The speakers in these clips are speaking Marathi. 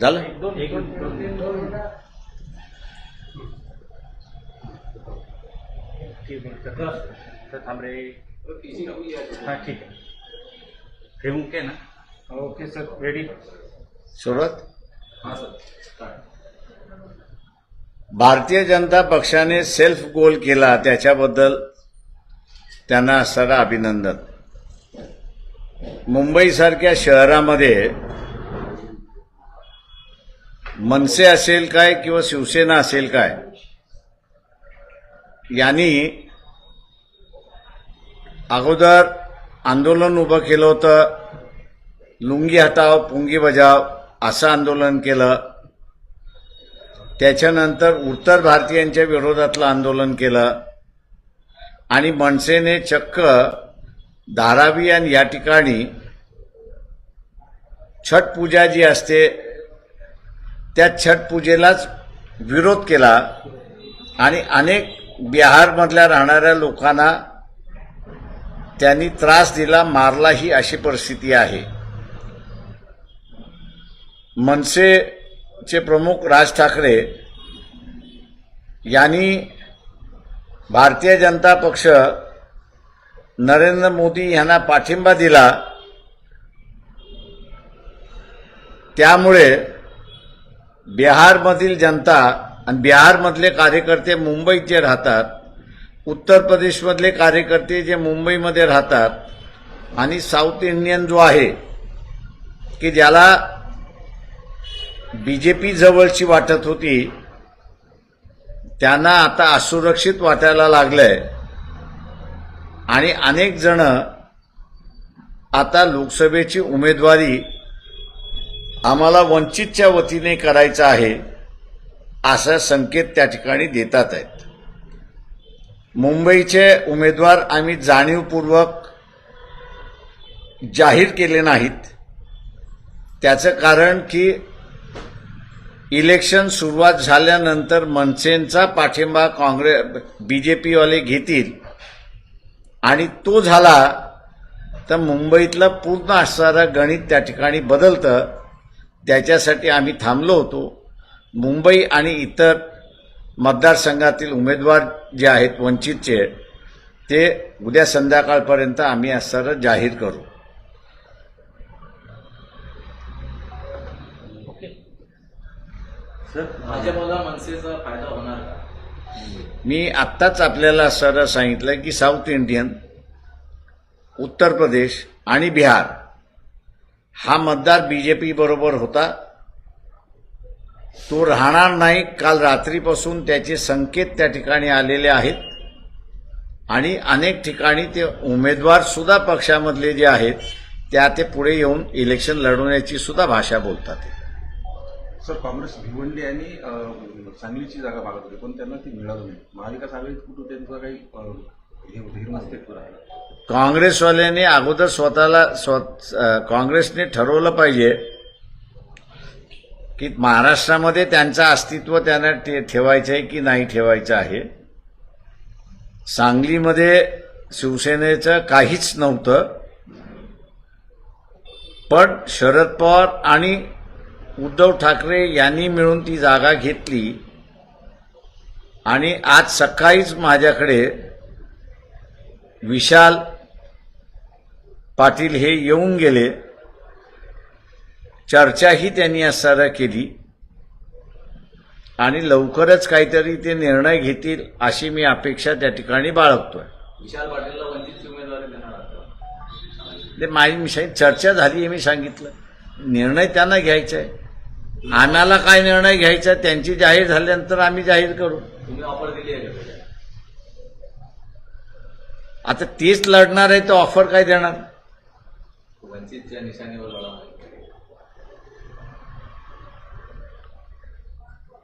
झालं? ठीक आहे हा ठीक ठेवून के ना? Okay sir. रेडी सुरुवात हां सर. भारतीय जनता पक्षाने सेल्फ गोल केला त्याच्याबद्दल त्यांना असणारं अभिनंदन. मुंबईसारख्या शहरामध्ये मनसे असेल काय किंवा शिवसेना असेल काय यांनी अगोदर आंदोलन उभं केलं होतं. लुंगी हटाव पुंगी बजाव असं आंदोलन केलं. त्याच्यानंतर उत्तर भारतीयांच्या विरोधातलं आंदोलन केलं. आणि मनसेने चक्क धारावी आणि या ठिकाणी छठ पूजा जी असते त्या छठ पूजेलाच विरोध केला आणि अनेक बिहारमधल्या राहणाऱ्या लोकांना त्यांनी त्रास दिला मारला ही अशी परिस्थिती आहे. मनसेचे प्रमुख राज ठाकरे यांनी भारतीय जनता पक्ष नरेंद्र मोदी यांना पाठिंबा दिला. त्यामुळे बिहारमधील जनता आणि बिहारमधले कार्यकर्ते मुंबईत जे राहतात उत्तर प्रदेशमधले कार्यकर्ते जे मुंबईमध्ये राहतात आणि साऊथ इंडियन जो आहे की ज्याला बी जे पी जवळची वाटत होती त्यांना आता असुरक्षित वाटायला लागलंय. आणि अनेक जण आता लोकसभेची उमेदवारी आम्हाला वंचितच्या वतीने करायचं आहे असा संकेत त्या ठिकाणी देतात आहेत. मुंबईचे उमेदवार आम्ही जाणीवपूर्वक जाहीर केले नाहीत. त्याचं कारण की इलेक्शन सुरुवात झाल्यानंतर मनसेंचा पाठिंबा काँग्रेस बी जे पीवाले घेतील. आणि तो झाला तर मुंबईतलं पूर्ण असणारं गणित त्या ठिकाणी बदलतं. त्याच्यासाठी आम्ही थांबलो होतो. मुंबई आणि इतर मतदारसंघातील उमेदवार जे आहेत वंचितचे ते उद्या संध्याकाळपर्यंत आम्ही असणारं जाहीर करू. सर मी आत्ताच आपल्याला सरळ सांगितलं की साऊथ इंडियन उत्तर प्रदेश आणि बिहार हा मतदार बीजेपी बरोबर होता. तो राहणार नाही. काल रात्रीपासून त्याचे संकेत त्या ठिकाणी आलेले आहेत. आणि अनेक ठिकाणी ते उमेदवार सुद्धा पक्षामधले जे आहेत त्या ते पुढे येऊन इलेक्शन लढवण्याची सुद्धा भाषा बोलतात. सर काँग्रेस भिवंडी आणि सांगलीची जागा मागत होते पण त्यांना ती मिळाली नाही. महाविकास आघाडीत कुठं त्यांचा काही हे काँग्रेसवाल्यांनी काँग्रेसवाल्याने अगोदर स्वतःला स्व काँग्रेसने ठरवलं पाहिजे की महाराष्ट्रामध्ये त्यांचं अस्तित्व त्यांना ठे- ठेवायचं आहे की नाही ठेवायचं आहे. सांगलीमध्ये शिवसेनेचं काहीच नव्हतं. पण शरद पवार आणि उद्धव ठाकरे यांनी मिळून ती जागा घेतली. आणि आज सकाळीच माझ्याकडे विशाल पाटील हे येऊन गेले. चर्चाही त्यांनी असताना केली. आणि लवकरच काहीतरी ते निर्णय घेतील अशी मी अपेक्षा त्या ठिकाणी बाळगतोय. विशाल पाटीलला वंचितची उमेदवारी देणार आहात ते माझी मी चर्चा झाली हे मी सांगितलं. निर्णय त्यांना घ्यायचा आहे. आम्हाला काय निर्णय घ्यायचा आहे, त्यांची जाहीर झाल्यानंतर आम्ही जाहीर करू. तुम्ही ऑफर दिली आहे? आता तेच लढणार आहे तर ऑफर काय देणार? वंचितच्या निशाणीवर लढा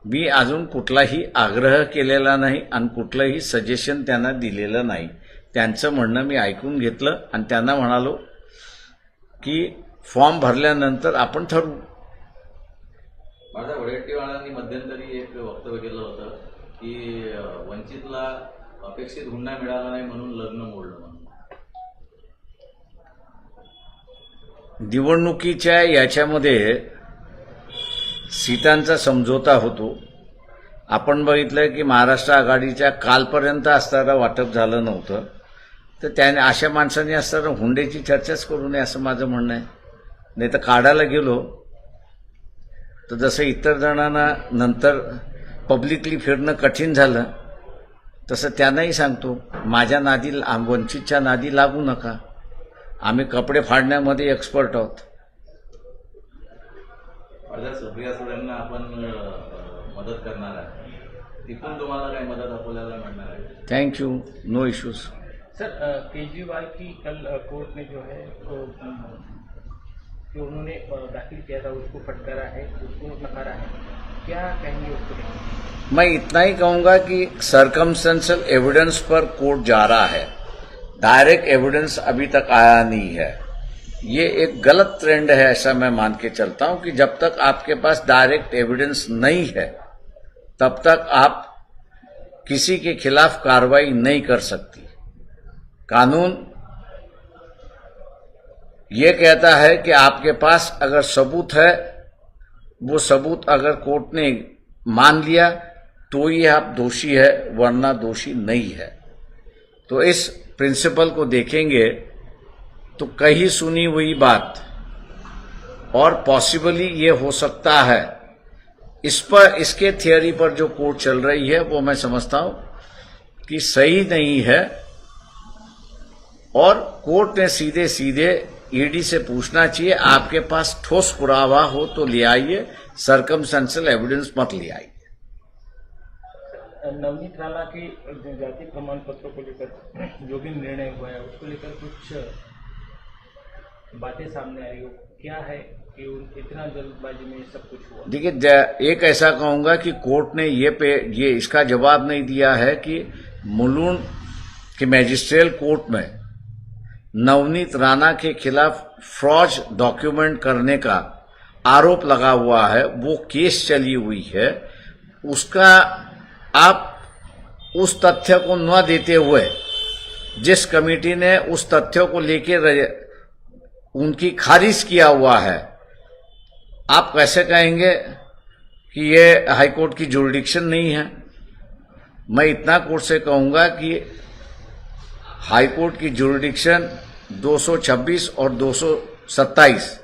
मी अजून कुठलाही आग्रह केलेला नाही आणि कुठलंही सजेशन त्यांना दिलेलं नाही. त्यांचं म्हणणं मी ऐकून घेतलं आणि त्यांना म्हणालो की फॉर्म भरल्यानंतर आपण ठरवू. माझ्या वडेट्टीवाळांनी मध्यंतरी एक वक्तव्य केलं होतं की वंचितला अपेक्षित हुंडा मिळाला नाही म्हणून लग्न मोडलं म्हणून. निवडणुकीच्या याच्यामध्ये सीटांचा समझोता होतो. आपण बघितलं की महाराष्ट्र आघाडीच्या कालपर्यंत असताना वाटप झालं नव्हतं. तर त्याने अशा माणसांनी असताना हुंडेची चर्चाच करू नये असं माझं म्हणणं आहे. नाही तर काढायला गेलो. तर जसं इतर जणांना नंतर पब्लिकली फिरणं कठीण झालं तसं त्यांनाही सांगतो माझ्या नादी वंचितच्या नादी लागू नका. आम्ही कपडे फाडण्यामध्ये एक्सपर्ट आहोत. सुप्रिया सुळेंना आपण मदत करणार आहे. तिथून तुम्हाला काही मदत आपल्याला मिळणार आहे. Thank you no issues sir Kejriwal की कल कोर्ट ने जो है अम, जो उन्होंने दाखिल किया था उसको फटकारा है उसको नकारा है। क्या कहेंगे उसको? मैं इतना ही कहूँगा कि सरकमस्टेंशियल एविडेंस पर कोर्ट जा रहा है। डायरेक्ट एविडेंस अभी तक आया नहीं है। ये एक गलत ट्रेंड है, ऐसा मैं मान के चलता हूँ कि जब तक आपके पास डायरेक्ट एविडेंस नहीं है, तब तक आप किसी के खिलाफ कार्रवाई नहीं कर सकती। कानून ये कहता है कि आपके पास अगर सबूत है, वो सबूत अगर कोर्ट ने मान लिया तो ही आप दोषी है, वरना दोषी नहीं है। तो इस प्रिंसिपल को देखेंगे तो कहीं सुनी हुई बात। और पॉसिबली ये हो सकता है। इस पर, इसके थियोरी पर जो कोर्ट चल रही है, वो मैं समझता हूँ कि सही नहीं है। और कोर्ट ने सीधे सीधे ईडी से पूछना चाहिए, आपके पास ठोस पुरावा हो तो ले आइए सरकमस्टेंशियल एविडेंस मत ले आइए। नवनीत राणा के जो जाति प्रमाण पत्रों को लेकर, जो भी निर्णय हुआ है, उसको लेकर कुछ बातें सामने आई हो। क्या है कि इतना जल्दबाजी में सब कुछ हुआ? देखिए एक ऐसा कहूँगा कि कोर्ट ने ये पे, ये इसका जवाब नहीं दिया है कि मुलून के मैजिस्ट्रियल कोर्ट में नवनीत राणा के खिलाफ फ्रॉज डॉक्यूमेंट करने का आरोप लगा हुआ है, वो केस चली हुई है, उसका आप उस तथ्य को न देते हुए, जिस कमेटी ने उस तथ्यों को लेकर उनकी खारिज किया हुआ है, आप कैसे कहेंगे कि ये हाईकोर्ट की जुरिडिक्शन नहीं है? मैं इतना कोर्ट से कहूँगा कि हाईकोर्ट की जुरिडिक्शन 226 और 227